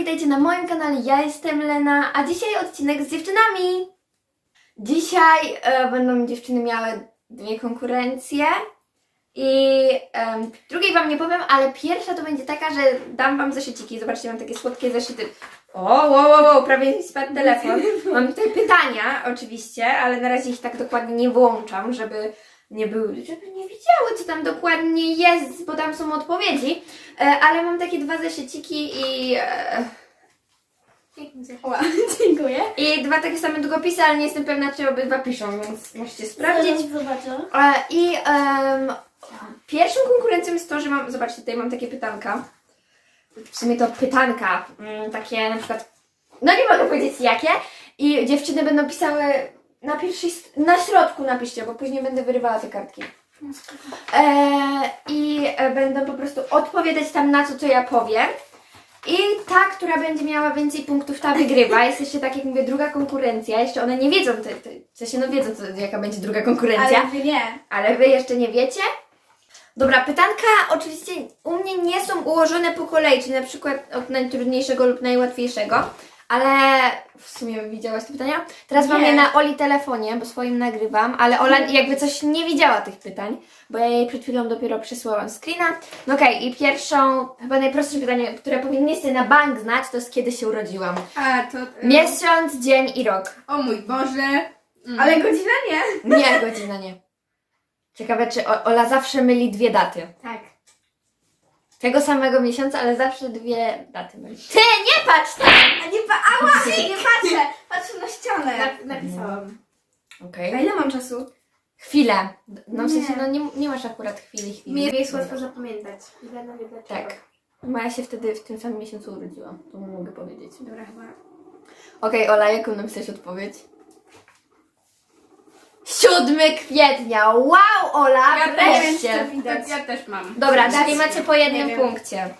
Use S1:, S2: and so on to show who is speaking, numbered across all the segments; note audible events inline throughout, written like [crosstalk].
S1: witajcie na moim kanale. Ja jestem Lena, a dzisiaj odcinek z dziewczynami. Dzisiaj e, będą dziewczyny miały dwie konkurencje i em, drugiej wam nie powiem, ale pierwsza to będzie taka, że dam wam zeszyciki. Zobaczcie, mam takie słodkie zeszyty. O, wow, wow, wow, prawie mi spadł telefon. [laughs] Mam tutaj pytania oczywiście, ale na razie ich tak dokładnie nie włączam, żeby nie były, żeby nie wiedziały, co tam dokładnie jest, bo tam są odpowiedzi. E, ale mam takie dwa zeszyciki i, e,
S2: Ła, [laughs] dziękuję.
S1: i dwa takie same długopisy, ale nie jestem pewna, czy obydwa piszą, więc musicie sprawdzić.
S2: Zaraz Zobaczę.
S1: E, I em, pierwszą konkurencją jest to, że mam, zobaczcie, tutaj mam takie pytanka. W sumie to pytanka, mm, takie na przykład, no nie mogę powiedzieć jakie. I dziewczyny będą pisały na pierwszej, st- na środku napiszcie, bo później będę wyrywała te kartki. E, I e, będą po prostu odpowiadać tam na to, co ja powiem. I ta, która będzie miała więcej punktów, ta wygrywa. [laughs] Jest jeszcze, tak jak mówię, druga konkurencja. Jeszcze one nie wiedzą, te, te, w sensie no wiedzą, co, jaka będzie druga konkurencja.
S2: Ale wy nie.
S1: Ale wy jeszcze nie wiecie? Dobra, pytanka oczywiście u mnie nie są ułożone po kolei, czyli na przykład od najtrudniejszego lub najłatwiejszego, ale w sumie widziałaś te pytania? Teraz mam je na Oli telefonie, bo swoim nagrywam, ale Ola [laughs] jakby coś nie widziała tych pytań, bo ja jej przed chwilą dopiero przysłałam screena. No okej, i pierwszą, chyba najprostsze pytanie, które powinniście na bank znać, to jest kiedy się urodziłam.
S3: A, to... e,
S1: Miesiąc, dzień i rok.
S3: O mój Boże. Mm.
S2: Ale godzina nie.
S1: Nie, godzina nie. Ciekawe, czy o- Ola zawsze myli dwie daty.
S2: Tak.
S1: Tego samego miesiąca, ale zawsze dwie daty myli. Ty, nie patrz tam!
S2: A nie pa... Ała! Nie patrzę. Patrzę na ścianę.
S3: Na, napisałam.
S1: Okej.
S2: A ile mam czasu?
S1: Chwilę. No w sensie, no nie, nie masz akurat chwili, chwili.
S3: Mi jest łatwo zapamiętać. Ile na dlaczego.
S1: Tak. Moja się wtedy w tym samym miesiącu urodziła. To mogę powiedzieć.
S2: Dobra, chyba.
S1: Okej, Ola, jaką napisałeś odpowiedź? 7 kwietnia! Wow, Ola,
S3: Ja też,
S1: wreszcie!
S3: Ja też mam.
S1: Dobra, czyli macie po jednym
S2: wiem.
S1: punkcie.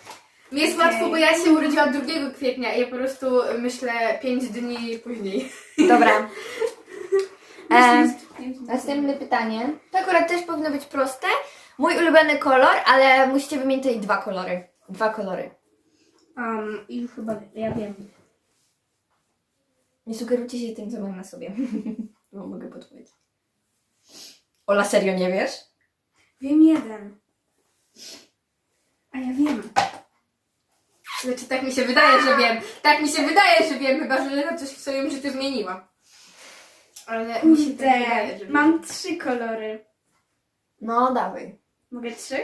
S3: Mi jest łatwo, bo ja się urodziłam 2 kwietnia i ja po prostu myślę 5 dni później.
S1: Dobra. [laughs] E, Następne pytanie. To akurat też powinno być proste. Mój ulubiony kolor, ale musicie wymienić tutaj dwa kolory. Dwa kolory.
S2: Um, i chyba ja wiem.
S1: Nie sugerujcie się tym, co mam na sobie. [laughs] Bo mogę podpowiedzieć. Ola, serio nie wiesz?
S2: Wiem jeden. A ja wiem.
S3: Znaczy tak mi się wydaje, że wiem. Tak mi się wydaje, że wiem, chyba że Lena coś w swoim życiu zmieniła. Ale mi się tak wydaje, że wiem.
S2: Mam trzy kolory.
S1: No, dawaj.
S2: Mogę trzy?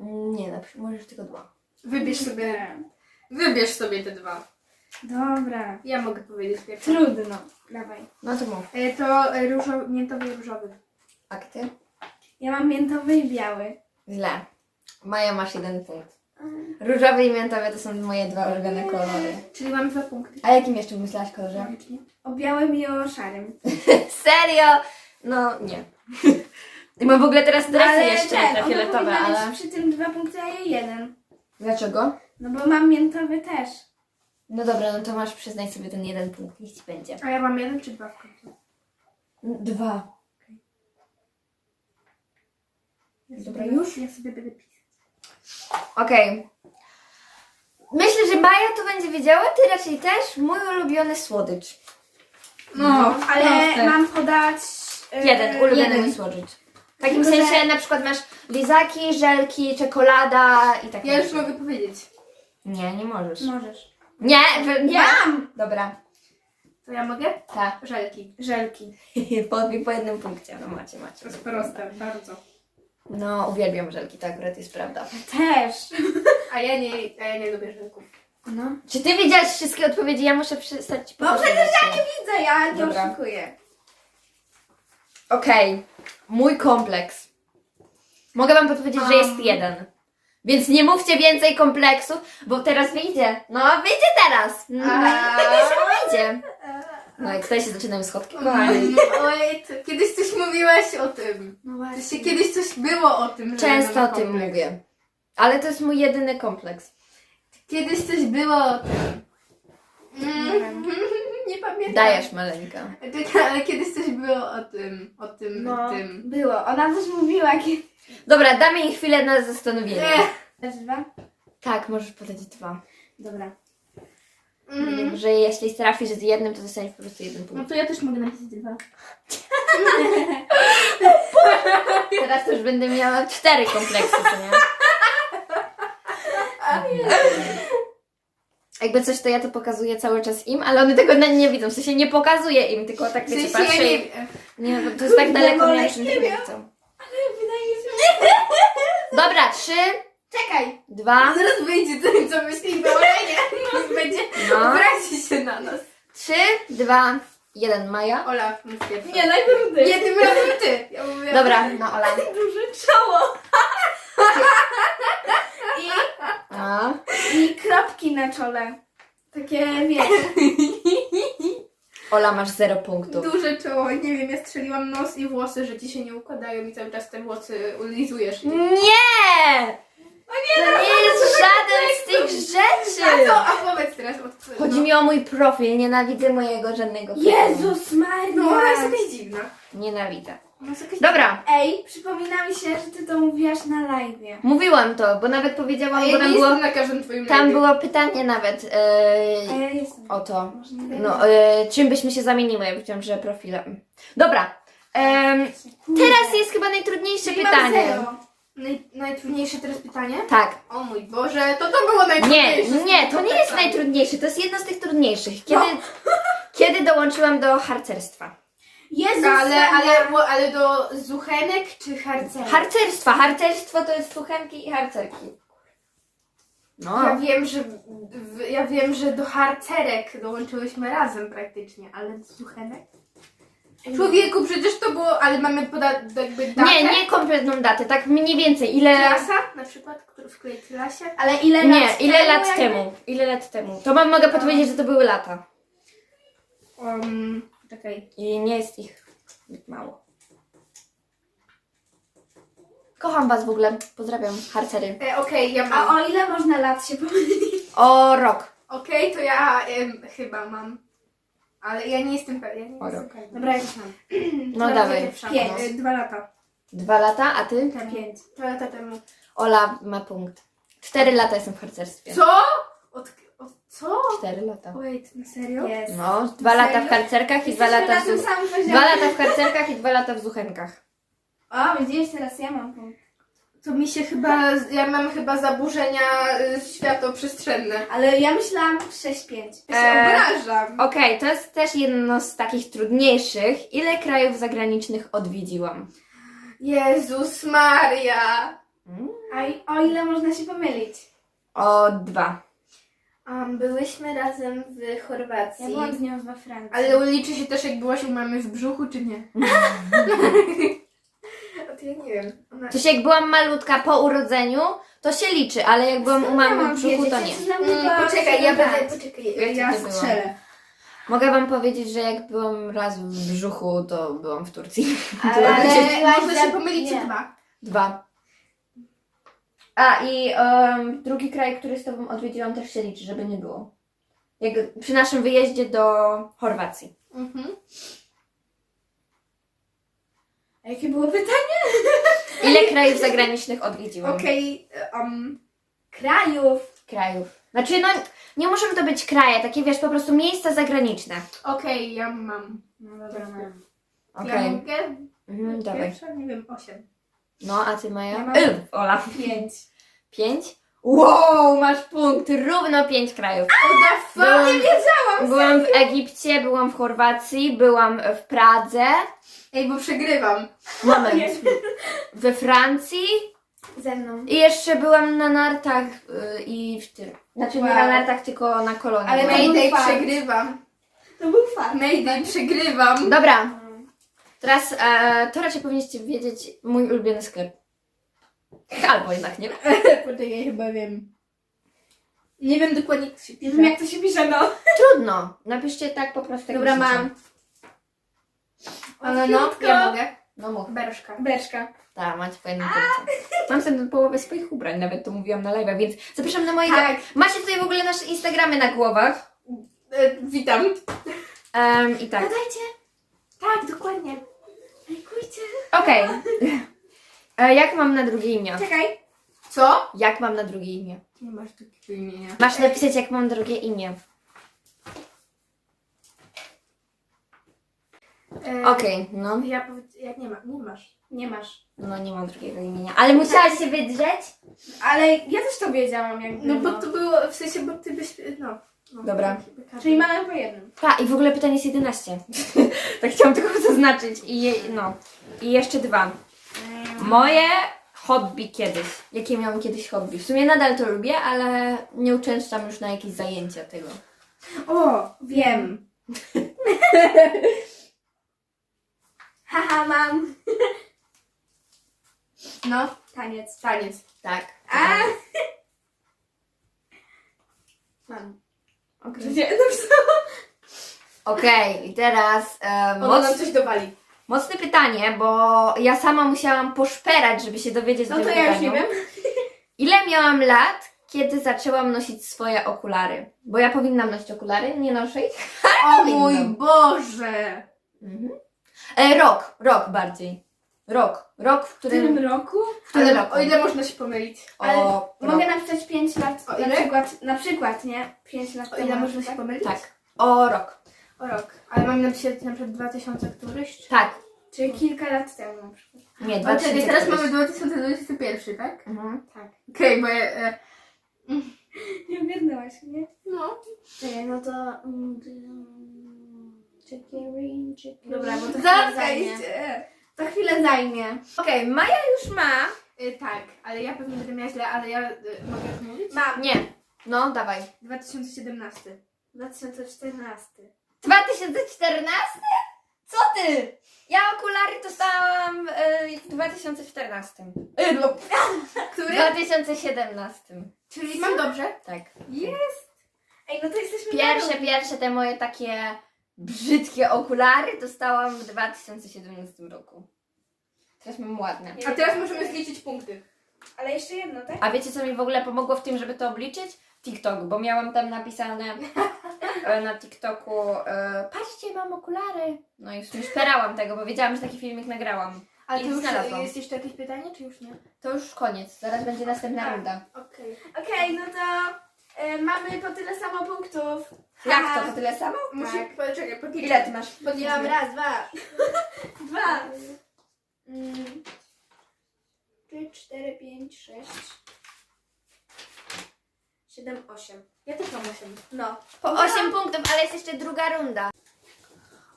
S1: Mm, Nie, na przykład możesz tylko dwa.
S3: Wybierz sobie, wybierz sobie te dwa.
S2: Dobra.
S3: Ja mogę powiedzieć pierwszy.
S2: Trudno. Dawaj.
S1: No to mów.
S3: E, To e, różowy, miętowy i różowy.
S1: A ty?
S2: Ja mam miętowy i biały.
S1: Źle. Maja, masz jeden punkt. Różowy i miętowy to są moje dwa ulubione kolory.
S3: Czyli mam dwa punkty.
S1: A jakim jeszcze myślałaś kolorze?
S2: O białym i o szarym. [laughs]
S1: Serio? No, nie. [laughs] I mam w ogóle teraz dresy jeszcze te
S2: ona
S1: fioletowe,
S2: powinna
S1: ale...
S2: mieć przy tym dwa punkty, a ja jeden.
S1: Dlaczego?
S2: No bo mam miętowy też.
S1: No dobra, no to masz przyznać sobie ten jeden punkt, niech ci będzie.
S3: A ja mam jeden czy dwa w końcu?
S1: Dwa.
S2: Ja
S1: Dobra, już?
S2: Ja sobie będę pisać.
S1: Okej. Myślę, że Maja to będzie wiedziała, ty raczej też. Mój ulubiony słodycz.
S3: No,
S2: Ale
S3: proste.
S2: mam podać... e,
S1: Jeden, ulubiony
S2: jeden.
S1: mój słodycz. W takim
S2: Tylko, że-
S1: sensie na przykład masz lizaki, żelki, czekolada i tak
S3: Ja już mogę powiedzieć.
S1: Nie, nie możesz.
S2: Możesz.
S1: Nie, wy, nie.
S2: Mam!
S1: Dobra,
S3: To ja mogę?
S1: tak.
S3: Żelki.
S2: Żelki. [laughs]
S1: po, po jednym punkcie. No macie, macie.
S3: To jest proste, bardzo.
S1: No, uwielbiam żelki, to akurat jest prawda.
S2: Też. [laughs]
S3: A ja nie, a ja nie lubię żelków.
S2: No.
S1: Czy ty wiedziałaś wszystkie odpowiedzi? Ja muszę przestać ci
S2: No przecież ja nie widzę, ja nie
S1: Dobra.
S2: oszukuję.
S1: Okej, mój kompleks. Mogę wam podpowiedzieć, że jest
S2: Um.
S1: jeden. Więc nie mówcie więcej kompleksów, bo teraz wyjdzie. No, wyjdzie teraz. No,
S3: A. [laughs]
S1: wyjdzie. No i tutaj się zaczynają schodki, kochani.
S3: Mm, Oj, to kiedyś coś mówiłaś o tym.
S2: No
S3: się
S2: właśnie.
S3: kiedyś coś było o tym, że
S1: Często o tym
S3: kompleks.
S1: mówię. Ale to jest mój jedyny kompleks.
S3: Kiedyś coś było o tym.
S2: Nie wiem. [laughs]
S3: nie pamiętam.
S1: Dajesz, maleńka.
S3: Czekaj, Ale kiedyś coś było o tym, o tym,
S2: No,
S3: tym.
S2: było. Ona coś mówiła. kiedy-
S1: Dobra, damy jej chwilę na zastanowienie.
S3: Nie.
S2: Też dwa?
S1: Tak, możesz podać dwa.
S2: Dobra.
S3: Mm.
S1: Że jeśli trafisz z jednym, to dostaniesz po prostu jeden
S2: No
S1: punkt.
S2: to ja też mogę napisać [laughs] dwa.
S1: Teraz to już będę miała cztery kompleksy, co nie? Jakby coś, to ja to pokazuję cały czas im, ale one tego na- nie widzą. W sensie nie pokazuję im, tylko tak wiecie, patrzę
S3: ja
S1: i...
S3: nie wiem.
S1: Nie, bo to jest tak daleko, nie wiem, czy
S2: nie
S1: nie
S2: wiem.
S1: widzą.
S2: Wydaje mi się,
S1: Dobra, trzy,
S2: Czekaj!
S1: dwa,
S3: Zaraz wyjdzie to, co myślimy o Lenie. [laughs] Będzie
S1: No.
S3: obrazi się na nas.
S1: trzy, dwa, jeden. Maja.
S3: Ola, mów pierwsza.
S2: Nie, najpierw ty.
S3: Nie, tym razem ty. Ja mówię,
S1: Dobra, no Ola. [laughs]
S2: Duże czoło. I, [laughs]
S1: A.
S2: I kropki na czole. Takie, wiesz.
S1: Ola, masz zero punktów.
S3: Duże czoło, nie wiem, ja strzeliłam nos i włosy, że ci się nie układają i cały czas te włosy ulizujesz.
S1: Nie! To nie jest żaden z tych
S3: A
S1: rzeczy!
S3: co? A powiedz teraz od
S1: Chodzi mi o mój profil, nienawidzę mojego żadnego profilu.
S2: Jezus Maria.
S3: No, ona jest jakaś dziwna.
S1: Nienawidzę.
S3: Ona jest jakaś
S1: Dobra,
S2: Ej, przypomina mi się, że ty to mówiłaś na live.
S1: mówiłam to, bo nawet
S3: A
S1: powiedziałam,
S3: ja
S1: bo
S3: nie
S1: tam
S3: jestem
S1: było,
S3: na każdym twoim
S1: tam było pytanie nawet
S2: A
S1: e,
S2: ja jestem.
S1: o to.
S2: Może nie
S1: No, e, czym byśmy się zamieniły? Ja powiedziałam, że profilem. Dobra, em, teraz jest chyba najtrudniejsze
S2: Czyli mam
S1: pytanie.
S2: zero.
S3: Naj, najtrudniejsze teraz pytanie?
S1: Tak.
S3: O mój Boże, to to było
S1: Nie,
S3: najtrudniejsze.
S1: nie, to nie jest najtrudniejsze, to jest jedno z tych trudniejszych. Kiedy, [laughs] kiedy dołączyłam do harcerstwa?
S2: Jezus
S3: Ale,
S2: Maria.
S3: ale, bo- ale do zuchenek czy harcerek?
S1: Harcerstwa, harcerstwo to jest suchenki i harcerki. No,
S3: Ja wiem, że w, ja wiem, że do harcerek dołączyłyśmy razem praktycznie, ale do zuchenek? Człowieku, przecież to było, ale mamy poda, jakby datę?
S1: nie, nie kompletną datę, tak mniej więcej, ile...
S3: Klasa na przykład, który w której klasie?
S2: Ale ile
S1: Nie,
S2: lat
S1: ile
S2: temu
S1: lat
S2: jakby?
S1: temu? Ile lat temu? To mam, mogę podpowiedzieć, że to były lata.
S3: Um, czekaj.
S1: I nie jest ich zbyt mało. Kocham was w ogóle. Pozdrawiam, harcery.
S3: E, Okej, ja
S2: A
S3: mam.
S2: o ile można lat się pomylić?
S1: O rok.
S3: Okej, to ja em, chyba mam. Ale ja nie jestem pewna. Ja nie
S1: O,
S3: jestem
S1: rok.
S3: pewna.
S2: Dobra, ja już mam.
S1: No
S3: Dobra,
S1: dawaj.
S3: pierwsza.
S2: Pięć.
S3: Dwa lata.
S1: Dwa lata, a ty?
S2: Pięć.
S3: Dwa lata temu.
S1: Ola ma punkt. Cztery lata jestem w harcerstwie.
S3: Co? Od, od co?
S1: Cztery lata.
S3: Wait, na serio?
S2: Jest.
S1: No, dwa lata w harcerkach i dwa
S2: Jesteśmy
S1: lata w,
S2: na tym
S1: zu...
S2: samym poziomie.
S1: dwa lata w harcerkach i dwa lata w zuchenkach.
S2: O, widzisz, teraz ja mam punkt.
S3: To mi się chyba, ja mam chyba zaburzenia y, światoprzestrzenne.
S2: Ale ja myślałam 6-5.
S3: Ja się
S1: Eee.
S3: obrażam.
S1: Okej, to jest też jedno z takich trudniejszych. Ile krajów zagranicznych odwiedziłam?
S3: Jezus Maria.
S1: Mm?
S2: A i- o ile można się pomylić?
S1: O dwa.
S3: Um, byłyśmy razem w Chorwacji.
S2: Ja byłam z nią we Francji.
S3: Ale liczy się też, jak byłaś u mamy w brzuchu, czy nie? [laughs] To ja nie wiem. Ona...
S1: Przecież jak byłam malutka po urodzeniu, to się liczy, ale jak byłam u mamy w brzuchu, to nie.
S3: Mm, poczekaj, ja będę. Poczekaj, ja
S1: to było?
S3: strzelę.
S1: Mogę wam powiedzieć, że jak byłam raz w brzuchu, to byłam w Turcji.
S2: Ale,
S3: Ale można się pomylić
S2: nie.
S3: czy dwa.
S1: Dwa. A i em, drugi kraj, który z tobą odwiedziłam też się liczy, żeby nie było. Jak przy naszym wyjeździe do Chorwacji.
S3: Mhm.
S2: A jakie było pytanie? [laughs]
S1: Ile krajów zagranicznych odwiedziłam?
S3: Okej, um,
S2: Krajów.
S1: Krajów. Znaczy, no nie muszą to być kraje, takie wiesz, po prostu miejsca zagraniczne.
S3: okej, ja mam.
S2: No dobra, mam.
S1: Okej.
S3: Ja mogę?
S1: Mhm, dawaj.
S3: Pierwsza, nie wiem, osiem.
S1: No, a ty Maja?
S2: Ja mam-
S1: Y, Ola.
S2: Pięć.
S1: Pięć? Wow, masz punkt. Równo pięć krajów.
S3: Fuck,
S1: Byłam-
S3: nie wiedziałam!
S1: Byłam w Egipcie, byłam w Chorwacji, byłam w Pradze.
S3: Ej, bo przegrywam.
S1: Moment. We Francji
S2: Ze mną.
S1: i jeszcze byłam na nartach y, i w tym. Znaczy nie
S2: Wow.
S1: na nartach, tylko na kolonie.
S2: Ale
S1: byłam.
S3: Mayday,
S2: fakt.
S3: przegrywam.
S2: To był fakt.
S3: Mayday, przegrywam.
S1: Dobra, teraz e, to raczej powinniście wiedzieć mój ulubiony sklep. Albo jednak nie. [laughs]
S3: Poczekaj, chyba wiem. Nie wiem dokładnie, jak to się
S2: Nie
S3: pisze.
S2: wiem jak to się pisze, no.
S1: Trudno. Napiszcie tak po prostu. jak
S3: Dobra,
S1: myślicie.
S3: mam. Ale no, ja mogę.
S1: No mów.
S3: Berszka.
S2: Beczka.
S1: Tak, macie po jednym punkcie. Mam sobie połowę swoich ubrań, nawet to mówiłam na live, więc zapraszam na moje...
S3: Tak.
S1: Macie tutaj w ogóle nasze Instagramy na głowach.
S3: E, witam.
S1: Em, I tak.
S2: Dodajcie.
S3: Tak, dokładnie.
S2: Lajkujcie.
S1: Okej. [laughs] E, jak mam na drugie imię?
S2: Czekaj.
S3: Co?
S1: Jak mam na drugie imię?
S3: Nie masz takiego imienia.
S1: Masz napisać, jak mam drugie imię.
S3: E,
S1: Okej, no.
S3: Ja powiedz, jak nie nie masz.
S2: Nie masz.
S1: No nie mam drugiego imienia. Ale musiałaś się wydrzeć?
S2: Ale ja też to wiedziałam jakby.
S3: No bo no. to było, w sensie, bo ty byś, no. no
S1: Dobra.
S2: Czyli mamy po jednym.
S1: Tak. i w ogóle pytanie jest 11. [laughs] tak chciałam tylko zaznaczyć. I je, no. I jeszcze dwa. Moje hobby kiedyś. Jakie miałam kiedyś hobby? W sumie nadal to lubię, ale nie uczęszczam już na jakieś zajęcia tego.
S2: O, wiem. [laughs] Haha, mam.
S3: No,
S2: Taniec.
S3: taniec.
S1: Tak.
S2: A! [laughs]
S3: Mam.
S2: Okej.
S1: Okej, i teraz e,
S3: nam
S1: moc,
S3: coś dowali.
S1: Mocne pytanie, bo ja sama musiałam poszperać, żeby się dowiedzieć
S2: No to ja już nie wiem. [laughs]
S1: Ile miałam lat, kiedy zaczęłam nosić swoje okulary? Bo ja powinnam nosić okulary, nie noszę ich. [laughs]
S3: O mój Boże!
S1: Mhm. E, rok, rok bardziej. Rok, rok, w
S2: W
S1: którym...
S2: tym roku?
S1: W którym
S3: Ale
S1: roku?
S3: o ile można się pomylić?
S2: Ale
S1: O,
S2: Mogę
S1: rok.
S2: napisać 5 lat.
S3: O
S2: na
S3: ile?
S2: przykład, na przykład, nie? 5 lat
S3: O ile
S2: na
S3: można się pomylić?
S1: Tak, o rok.
S3: O rok. Ale mam napisać na przykład 2000 któryś? czy-
S1: Tak,
S2: Czyli kilka lat temu na przykład.
S1: nie, 2000
S3: czekaj, teraz
S1: któryś.
S3: mamy 2021, tak?
S1: Mhm.
S2: Tak.
S3: Okej, bo ja... E, [laughs]
S2: Nie ogarnęłaś, nie?
S3: no.
S2: Czekaj, no to... mm, Czekierin, czekierin. Dobra, bo to chwilę
S3: Zatka
S2: zajmie. To chwilę zajmie.
S1: Okej, Maja już ma...
S3: E, tak, ale ja pewnie będę miała źle, ale ja e, mogę już mówić?
S2: Mam.
S1: Nie, no dawaj.
S3: 2017.
S2: 2014.
S1: 2014? Co ty? Ja okulary dostałam y, w 2014. Y, no, [laughs] w
S3: Który?
S1: 2017.
S3: Czyli mam dobrze?
S1: Tak.
S3: Jest!
S2: Ej, no to jesteśmy
S1: Pierwsze, pierwsze te moje takie brzydkie okulary dostałam w 2017 roku. Teraz mam ładne.
S3: A teraz możemy zliczyć punkty.
S2: Ale jeszcze jedno, tak?
S1: A wiecie, co mi w ogóle pomogło w tym, żeby to obliczyć? TikTok, bo miałam tam napisane [laughs] e, na TikToku e, patrzcie, mam okulary. No i sumie szperałam tego, bo wiedziałam, że taki filmik nagrałam.
S3: Ale
S1: I
S3: to już
S1: znalazłam.
S3: jest jeszcze jakieś pytanie, czy już nie?
S1: To już koniec, zaraz będzie następna
S2: Tak.
S1: runda.
S3: Okej.
S2: Okej, no to e, mamy po tyle samo punktów.
S1: Jak to, to tyle samo?
S3: Musi... Poczekaj, podliczmy.
S1: Ile ty masz?
S2: Podjęłam raz, [laughs] dwa. dwa. Mm. Trzy, cztery, pięć, sześć. Siedem, osiem.
S3: Ja też mam 8.
S2: No.
S1: Po 8 punktów, ale jest jeszcze druga runda.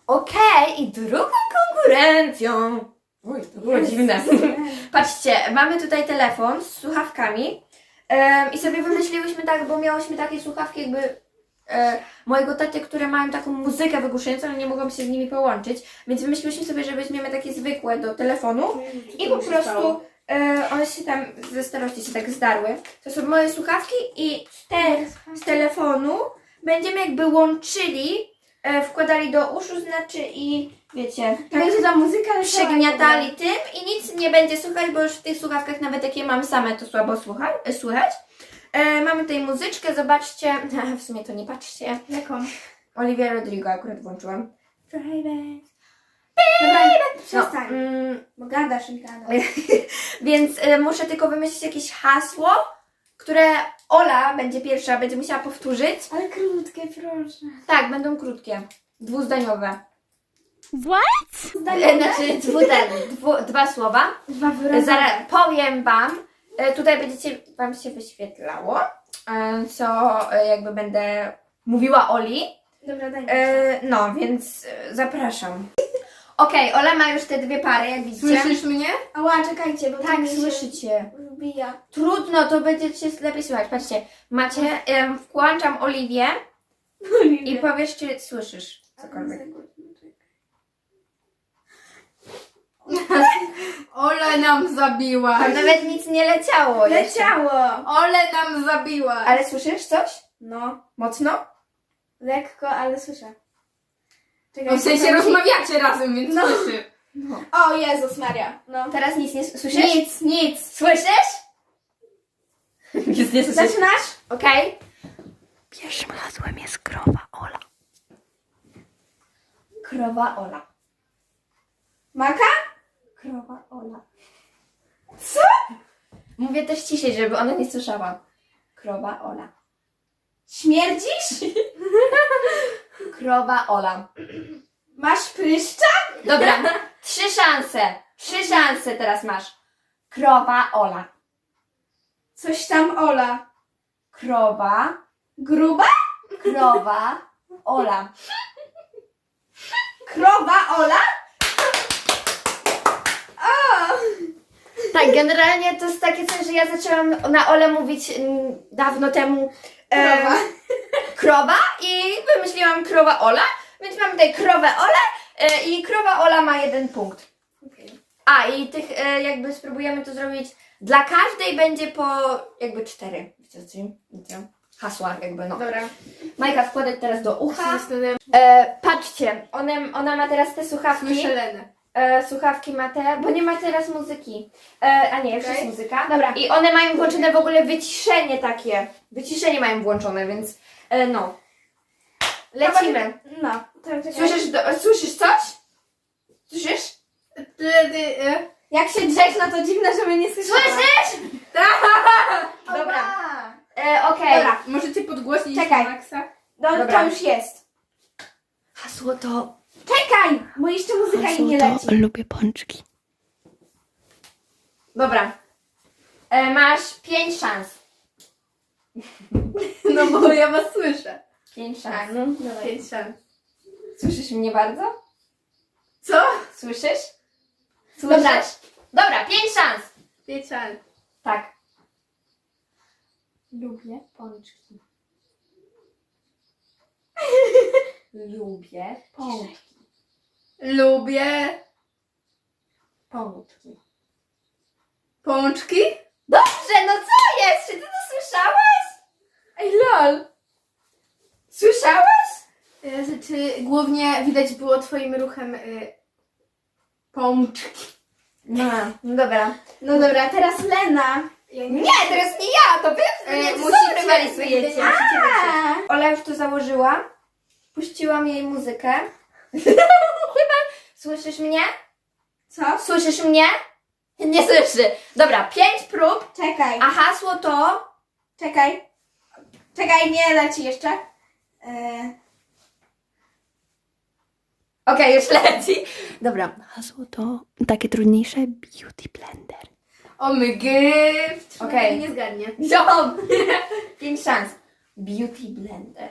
S1: Okej, i drugą konkurencją. Oj, to było dziwne. [laughs] Patrzcie, mamy tutaj telefon z słuchawkami em, i sobie wymyśliłyśmy tak, bo miałyśmy takie słuchawki jakby e, mojego taty, które mają taką muzykę wygłuszającą, ale nie mogłam się z nimi połączyć, więc wymyśliłyśmy sobie, że weźmiemy takie zwykłe do telefonu i po prostu e, one się tam ze starości się tak zdarły. To są moje słuchawki i te z telefonu będziemy jakby łączyli, e, wkładali do uszu, znaczy i wiecie, tak
S2: Będzie ta muzyka leciała
S1: przygniatali tym i nic nie będzie słychać, bo już w tych słuchawkach nawet jakie mam same, to słabo słuchaj, e, słychać. E, mamy tutaj muzyczkę, zobaczcie, [laughs] w sumie to nie patrzcie.
S2: Jaką?
S1: Olivia Rodrigo akurat włączyłam.
S2: Private. Dobra,
S1: No,
S2: przestań.
S1: mm,
S2: Bo gadasz i gadasz. [laughs]
S1: więc e, muszę tylko wymyślić jakieś hasło, które Ola będzie pierwsza, będzie musiała powtórzyć.
S2: Ale krótkie, proszę.
S1: Tak, będą krótkie, dwuzdaniowe. E,
S2: Zdanie.
S1: Znaczy dwuzdanie, dwu, dwa słowa.
S2: Dwa wyrazy.
S1: Zaraz powiem Wam, e, tutaj będziecie, Wam się wyświetlało, e, co e, jakby będę mówiła Oli.
S2: Dobra, daj mi.
S1: E, No, więc e, zapraszam. Okej, Ola ma już te dwie pary, jak widzicie.
S3: Słyszysz mnie?
S2: Ała, czekajcie, bo
S1: Tak,
S2: mi się
S1: słyszycie.
S2: wbija.
S1: Trudno, to będziecie lepiej słychać. Patrzcie, macie, em, włączam Oliwię i powiesz, czy słyszysz cokolwiek. [laughs]
S3: Ole nam zabiła.
S1: Tam nawet nic nie leciało jeszcze.
S2: Leciało!
S3: Ole nam zabiła.
S1: Ale słyszysz coś?
S2: No,
S1: Mocno?
S2: lekko, ale słyszę. Czekaj,
S3: No, w sensie
S2: czekaj.
S3: rozmawiacie razem, więc
S2: No.
S3: słyszy.
S1: No.
S2: O Jezus Maria. No.
S1: Teraz nic nie s- słyszysz?
S2: Nic, nic.
S1: Słyszysz? [laughs] Nic nie słyszysz.
S2: Zaczynasz?
S1: Okej. Pierwszym hasłem jest krowa Ola. Krowa Ola.
S2: Maka?
S1: Krowa Ola. Co? Mówię też ciszej, żeby ona nie słyszała. Krowa Ola.
S2: Śmierdzisz? [laughs]
S1: Krowa Ola.
S2: Masz pryszcza?
S1: Dobra, [laughs] trzy szanse. Trzy szanse teraz masz. Krowa Ola.
S2: Coś tam Ola.
S1: Krowa,
S2: Gruba?
S1: krowa Ola.
S2: Krowa Ola? O!
S1: Tak, generalnie to jest takie coś, że ja zaczęłam na Ole mówić mm, dawno temu e,
S2: Krowa.
S1: Krowa i wymyśliłam krowa Ola, więc mamy tutaj krowę Ole e, i krowa Ola ma jeden punkt. A i tych e, jakby spróbujemy to zrobić dla każdej będzie po jakby cztery. Wiecie co? Wiecie? Hasła jakby no.
S2: Dobra.
S1: Majka wkładać teraz do ucha. E, patrzcie, one, ona ma teraz te słuchawki.
S3: Słyszę.
S1: E, słuchawki ma te, bo nie ma teraz muzyki. E, a nie, już
S2: Okej.
S1: jest muzyka.
S2: Dobra.
S1: I one mają włączone w ogóle wyciszenie takie. Wyciszenie mają włączone, więc e, no. Lecimy.
S2: No, to czekaj.
S1: Słyszysz, do, słyszysz coś? Słyszysz?
S3: E,
S2: Jak się drzesz, no to dziwne, że mnie nie słyszała.
S1: Słyszysz? [laughs]
S2: Dobra.
S1: Dobra. E, Okej.
S2: Dobra.
S3: Możecie podgłośnić
S2: Czekaj.
S3: Maxa?
S2: No,
S1: Dobra.
S2: to już jest.
S1: Hasło to...
S2: Czekaj, bo jeszcze muzyka nie leci.
S4: lubię pączki.
S1: Dobra. E, masz pięć szans.
S3: No bo ja was słyszę.
S1: Pięć szans.
S2: Tak, no, dobra.
S3: Pięć szans.
S1: Słyszysz mnie bardzo?
S3: Co?
S1: Słyszysz?
S2: Dobra.
S1: Słyszysz? Dobra, pięć szans.
S3: Pięć szans.
S1: Tak.
S2: Lubię pączki. [laughs]
S1: Lubię pączki.
S3: Lubię
S1: Pączki.
S3: pączki.
S1: Dobrze, no co jest? Czy ty to słyszałaś?
S2: Ej, lol.
S1: Słyszałaś?
S3: Jezu, Czy głównie widać było twoim ruchem y, pączki?
S1: No, no dobra.
S2: No dobra, teraz Lena. Ja
S1: Nie, teraz nie ja, to wy
S3: E,
S1: nie
S3: musicie-
S1: musicie rywalizujecie.
S2: A,
S1: Ola już to założyła. Puściłam jej muzykę. [laughs] Chyba. Słyszysz mnie?
S2: Co?
S1: Słyszysz mnie? Nie słyszy. Dobra, pięć prób,
S2: Czekaj,
S1: a hasło to...
S2: czekaj. Czekaj, nie leci jeszcze. E,
S1: Okej, już leci. Dobra.
S4: Hasło to takie trudniejsze beauty blender.
S3: O my gy!
S1: Okej.
S3: Nie zgadnie.
S1: Wziąłam. Pięć szans. Beauty blender.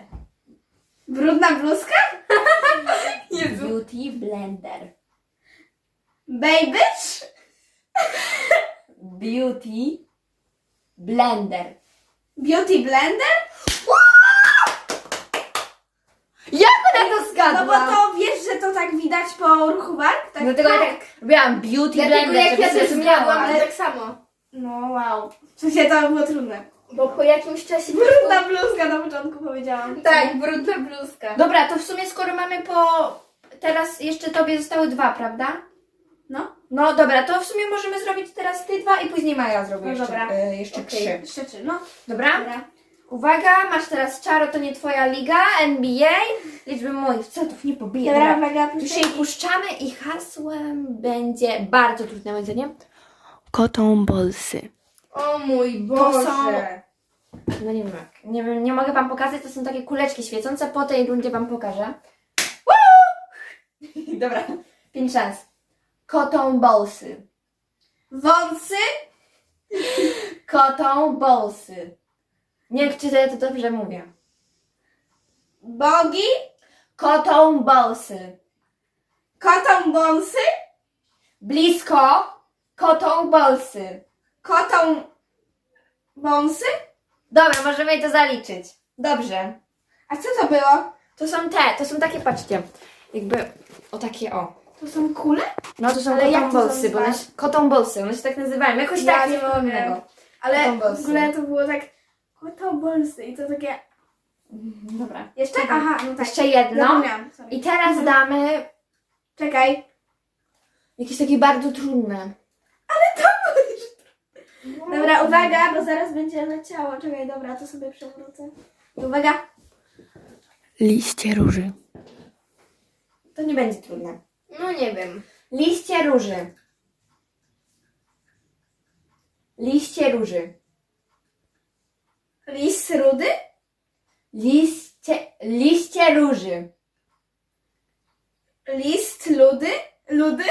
S2: brudna bluzka? [laughs]
S1: Beauty blender.
S2: Babyś?
S1: Beauty blender.
S2: Beauty blender?
S1: Ona to
S2: No
S1: zgadła?
S2: bo to wiesz, że to tak widać po ruchu warg? Tak,
S1: Dlatego ja tak robiłam beauty
S3: Dlatego
S1: blender,
S3: jak
S1: żeby
S3: ja też
S1: zrozumiała,
S3: zgadłam,
S1: ale
S3: tak samo.
S2: No wow. W sensie to było trudne.
S1: bo po jakimś czasie...
S2: Brudna bluzka na początku powiedziałam.
S3: Tak, brudna bluzka.
S1: Dobra, to w sumie skoro mamy po... Teraz jeszcze tobie zostały dwa, prawda?
S2: No.
S1: No dobra, to w sumie możemy zrobić teraz ty dwa i później Maja zrobi
S2: No
S1: jeszcze,
S2: dobra.
S1: e, jeszcze
S2: Okej,
S1: trzy.
S2: Jeszcze trzy, no.
S1: Dobra?
S2: Dobra.
S1: Uwaga, masz teraz czaro, to nie twoja liga, NBA, liczby moich cetów nie pobije.
S2: Dobra, uwaga,
S1: jej puszczamy i hasłem będzie bardzo trudne moim zdaniem.
S4: Kotą bolsy.
S3: O mój
S1: To
S3: Boże.
S1: są- No nie wiem jak. Nie, wiem, nie mogę wam pokazać, to są takie kuleczki świecące, po tej rundzie wam pokażę. Woo! [laughs] Dobra, pięć szans. Kotą bolsy.
S2: Wąsy?
S1: Kotą bolsy. Nie wiem, czy ja to dobrze mówię.
S2: Bogi?
S1: Kotą bolsy.
S2: Kotą bąsy?
S1: Blisko. Kotą bolsy.
S2: Kotą bąsy?
S1: Dobra, możemy jej to zaliczyć. Dobrze.
S2: A co to było?
S1: To są te, to są takie, patrzcie, jakby o takie o.
S2: To są kule?
S1: No to są
S2: Ale jak
S1: kotą
S2: to
S1: bolsy, bo
S2: nazywa?
S1: one się, kotą bolsy, one się tak nazywają, jakoś
S2: Ja
S1: tak
S2: nie mogę.
S1: innego.
S2: Ale
S1: Kotą
S2: w ogóle to było tak... Kotą bąsy i to takie...
S1: Dobra.
S2: Jeszcze?
S1: Czekaj.
S2: Aha, no tak.
S1: Jeszcze jedno.
S2: Zapomniałam, sorry.
S1: I teraz damy
S2: Czekaj.
S1: jakieś takie bardzo trudne.
S2: Dobra, uwaga, bo zaraz będzie leciało. Czekaj, dobra, to sobie przewrócę. Uwaga.
S4: Liście róży.
S1: To nie będzie trudne.
S3: No nie wiem.
S1: Liście róży. Liście róży.
S2: Lis rudy?
S1: Liście, liście róży.
S2: List, ludy, ludy,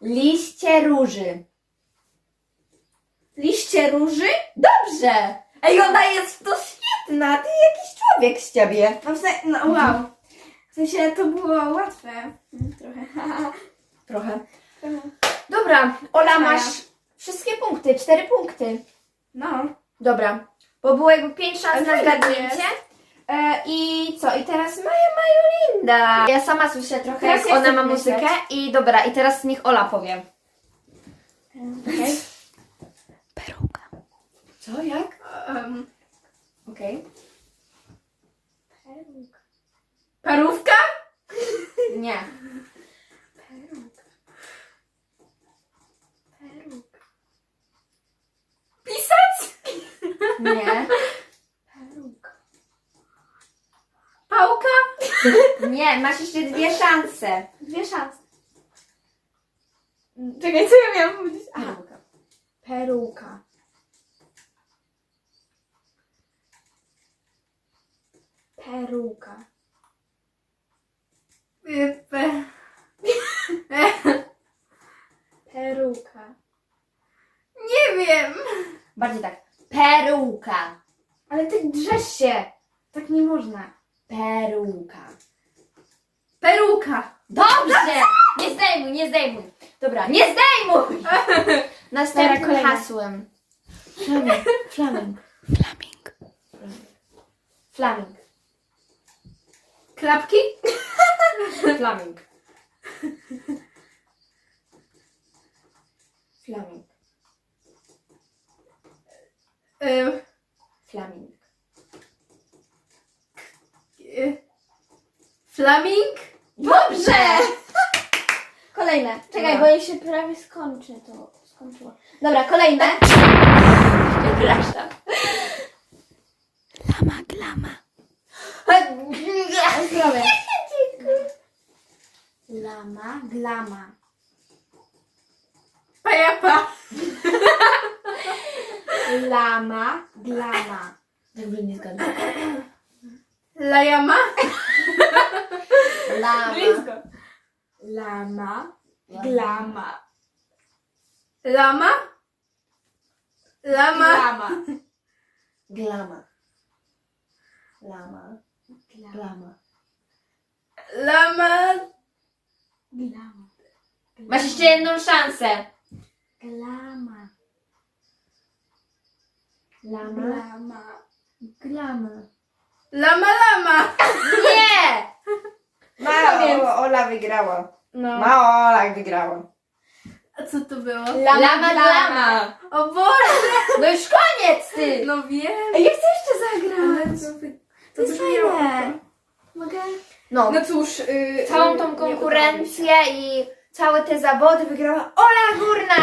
S1: Liście róży.
S2: liście róży.
S1: Dobrze! Ej, ona jest to świetna! Ty jakiś człowiek z ciebie.
S2: No, w no wow. W sensie to było łatwe. Mm, Trochę. [laughs]
S1: Trochę. Dobra, Ola, masz wszystkie punkty, cztery punkty.
S2: No.
S1: Dobra, bo było jakby pięć szans
S2: Ale
S1: na zgadnięcie. E, I co? I teraz Maja Majulinda. Ja sama słyszę trochę,
S2: Teraz
S1: jak
S2: ja
S1: ona
S2: chcę
S1: ma muzykę. I dobra, i teraz niech Ola powie.
S2: Okej.
S4: Peruka.
S1: Co? Jak?
S3: Um,
S1: Okej.
S3: parówka?
S1: Nie.
S3: Pisać?
S1: Nie.
S3: Pałka?
S1: Nie, masz jeszcze dwie szanse.
S2: Dwie szanse. Czekaj, co ja miałam powiedzieć? Aha. Peruka. Peruka.
S3: Y, Pe...
S2: Peruka.
S3: Nie wiem.
S1: Bardziej tak. Peruka.
S2: Ale ty drzesz się. Tak nie można.
S1: Peruka.
S3: Peruka.
S1: Dobrze! Nie zdejmuj, nie zdejmuj. Dobra, nie zdejmuj! [laughs] Następnym
S2: Dobra, kolejne.
S1: hasłem. Flaming. Flaming.
S4: Flaming. [laughs]
S1: Flaming.
S3: Klapki? [laughs]
S1: Flaming. Flaming.
S3: Y,
S1: Flaming.
S3: y, Flaming?
S1: Dobrze! [laughs]
S2: Kolejne. Czekaj,
S1: Dobra.
S2: bo jej się prawie skończy to. Skończyło. Dobra, kolejne.
S1: Przepraszam.
S4: Lama glama.
S2: Zdrowie. Lama, glama.
S3: Pajapa.
S2: Lama, glama.
S1: Jakby nie zgadnął.
S3: Lajama?
S1: Lama.
S2: Lama, glama.
S3: Lama? Lama?
S2: Glama.
S1: Glama. Lama. Glama.
S3: Lama?
S2: Glama.
S1: Masz jeszcze jedną szansę.
S2: Glama.
S1: Lama.
S2: Glama.
S1: Glama.
S3: Lama lama.
S1: Nie! [laughs]
S2: No więc.
S1: Ma, Ola wygrała.
S2: No.
S1: Ma Ola wygrała.
S3: A co to było?
S1: Lama, glama.
S3: O Boże!
S1: No już koniec ty!
S3: No wiem.
S2: Ej, ja chcę jeszcze zagrać.
S3: To, wy-
S2: To jest fajne. Mogę?
S1: No,
S3: No cóż, y,
S1: całą
S3: y,
S1: tą
S3: nie
S1: konkurencję i całe te zawody wygrała Ola Górna!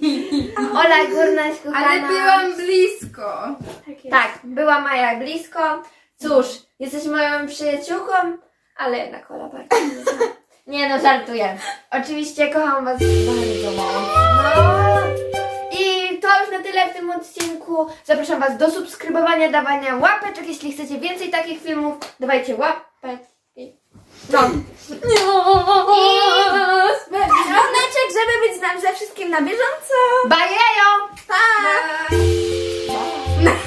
S1: [laughs] Ola Górna jest kochana.
S3: Ale byłam blisko.
S2: Tak jest.
S1: Tak, była Maja blisko. Cóż, jesteś moją przyjaciółką, ale jednak Ola bardzo. Nie no, żartuję. Oczywiście kocham was bardzo mocno. I to już na tyle w tym odcinku. Zapraszam was do subskrybowania, dawania łapeczek. Jeśli chcecie więcej takich filmów, dawajcie łapeczki. No. I
S2: Dzwoneczek, żeby być z nami ze wszystkim na bieżąco.
S1: bajejo!
S2: Pa!
S3: Bye. [laughs]